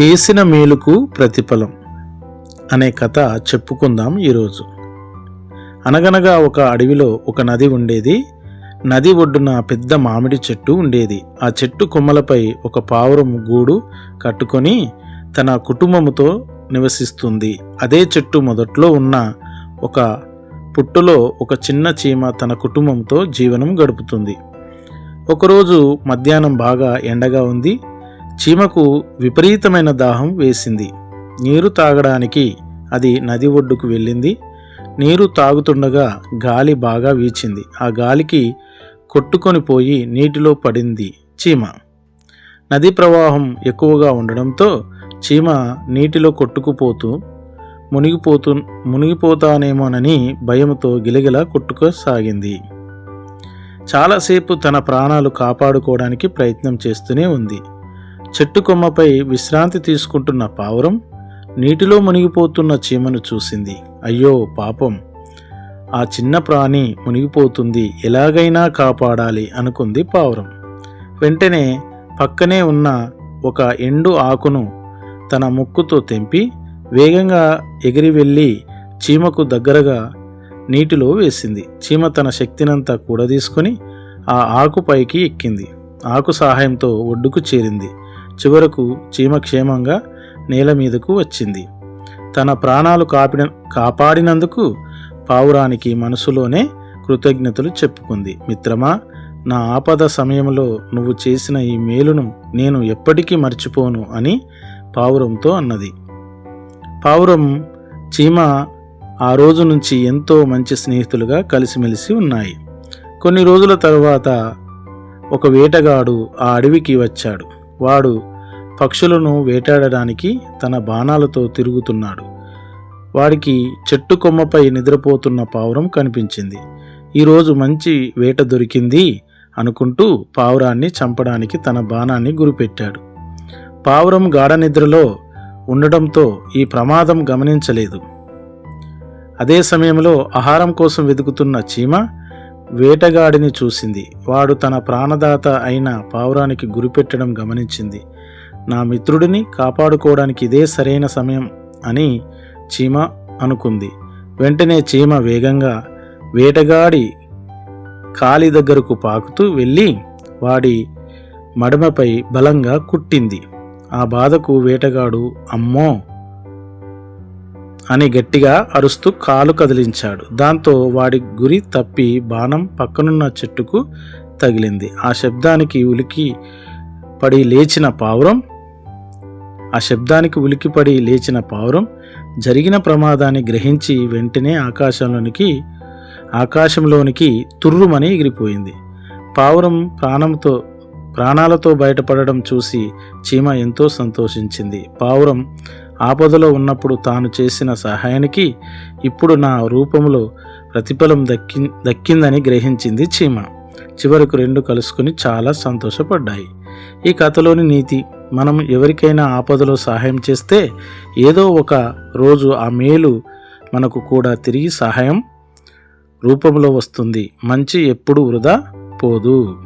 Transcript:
చేసిన మేలుకు ప్రతిఫలం అనే కథ చెప్పుకుందాం ఈరోజు. అనగనగా ఒక అడవిలో ఒక నది ఉండేది. నది ఒడ్డున పెద్ద మామిడి చెట్టు ఉండేది. ఆ చెట్టు కొమ్మలపై ఒక పావురం గూడు కట్టుకొని తన కుటుంబముతో నివసిస్తుంది. అదే చెట్టు మొదట్లో ఉన్న ఒక పుట్టులో ఒక చిన్న చీమ తన కుటుంబంతో జీవనం గడుపుతుంది. ఒకరోజు మధ్యాహ్నం బాగా ఎండగా ఉంది. చీమకు విపరీతమైన దాహం వేసింది. నీరు తాగడానికి అది నది ఒడ్డుకు వెళ్ళింది. నీరు తాగుతుండగా గాలి బాగా వీచింది. ఆ గాలికి కొట్టుకొని పోయి నీటిలో పడింది చీమ. నదీ ప్రవాహం ఎక్కువగా ఉండడంతో చీమ నీటిలో కొట్టుకుపోతూ మునిగిపోతూ మునిగిపోతానేమోనని భయంతో గిలగిల కొట్టుకోసాగింది. చాలాసేపు తన ప్రాణాలు కాపాడుకోవడానికి ప్రయత్నం చేస్తూనే ఉంది. చెట్టు కొమ్మపై విశ్రాంతి తీసుకుంటున్న పావురం నీటిలో మునిగిపోతున్న చీమను చూసింది. అయ్యో పాపం. ఆ చిన్న ప్రాణి మునిగిపోతుంది. ఎలాగైనా కాపాడాలి అనుకుంది పావురం. వెంటనే పక్కనే ఉన్న ఒక ఎండు ఆకును తన ముక్కుతో తెంపి వేగంగా ఎగిరి వెళ్ళి చీమకు దగ్గరగా నీటిలో వేసింది. చీమ తన శక్తినంతా కూడదీసుకొని ఆ ఆకు పైకి ఎక్కింది. ఆకు సహాయంతో ఒడ్డుకు చేరింది. చివరకు చీమ క్షేమంగా నేల మీదకు వచ్చింది. తన ప్రాణాలు కాపిన కాపాడినందుకు పావురానికి మనసులోనే కృతజ్ఞతలు చెప్పుకుంది. మిత్రమా నా ఆపద సమయంలో నువ్వు చేసిన ఈ మేలును నేను ఎప్పటికీ మర్చిపోను అని పావురంతో అన్నది. పావురం చీమ ఆ రోజు నుంచి ఎంతో మంచి స్నేహితులుగా కలిసిమెలిసి ఉన్నాయి. కొన్ని రోజుల తర్వాత ఒక వేటగాడు ఆ అడవికి వచ్చాడు. వాడు పక్షులను వేటాడడానికి తన బాణాలతో తిరుగుతున్నాడు. వాడికి చెట్టు కొమ్మపై నిద్రపోతున్న పావురం కనిపించింది. ఈరోజు మంచి వేట దొరికింది అనుకుంటూ పావురాన్ని చంపడానికి తన బాణాన్ని గురిపెట్టాడు. పావురం గాఢ నిద్రలో ఉండడంతో ఈ ప్రమాదం గమనించలేదు. అదే సమయంలో ఆహారం కోసం వెతుకుతున్న చీమ వేటగాడిని చూసింది. వాడు తన ప్రాణదాత అయిన పావురానికి గురిపెట్టడం గమనించింది. నా మిత్రుడిని కాపాడుకోవడానికి ఇదే సరైన సమయం అని చీమ అనుకుంది. వెంటనే చీమ వేగంగా వేటగాడి కాలి దగ్గరకు పాకుతూ వెళ్ళి వాడి మడమపై బలంగా కుట్టింది. ఆ బాధకు వేటగాడు అమ్మో! అని గట్టిగా అరుస్తూ కాలు కదిలించాడు. దాంతో వాడి గురి తప్పి బాణం పక్కనున్న చెట్టుకు తగిలింది. ఆ శబ్దానికి ఉలికి పడి లేచిన పావురం ఆ శబ్దానికి ఉలికిపడి లేచిన పావురం జరిగిన ప్రమాదాన్ని గ్రహించి వెంటనే ఆకాశంలోనికి ఆకాశంలోనికి తుర్రుమని ఎగిరిపోయింది. పావురం ప్రాణంతో ప్రాణాలతో బయటపడడం చూసి చీమ ఎంతో సంతోషించింది. పావురం ఆపదలో ఉన్నప్పుడు తాను చేసిన సహాయానికి ఇప్పుడు నా రూపంలో ప్రతిఫలం దక్కి దక్కిందని గ్రహించింది చీమ. చివరకు రెండు కలుసుకుని చాలా సంతోషపడ్డాయి. ఈ కథలోని నీతి మనం ఎవరికైనా ఆపదలో సహాయం చేస్తే ఏదో ఒక రోజు ఆ మేలు మనకు కూడా తిరిగి సహాయం రూపంలో వస్తుంది. మంచి ఎప్పుడు వృధా పోదు.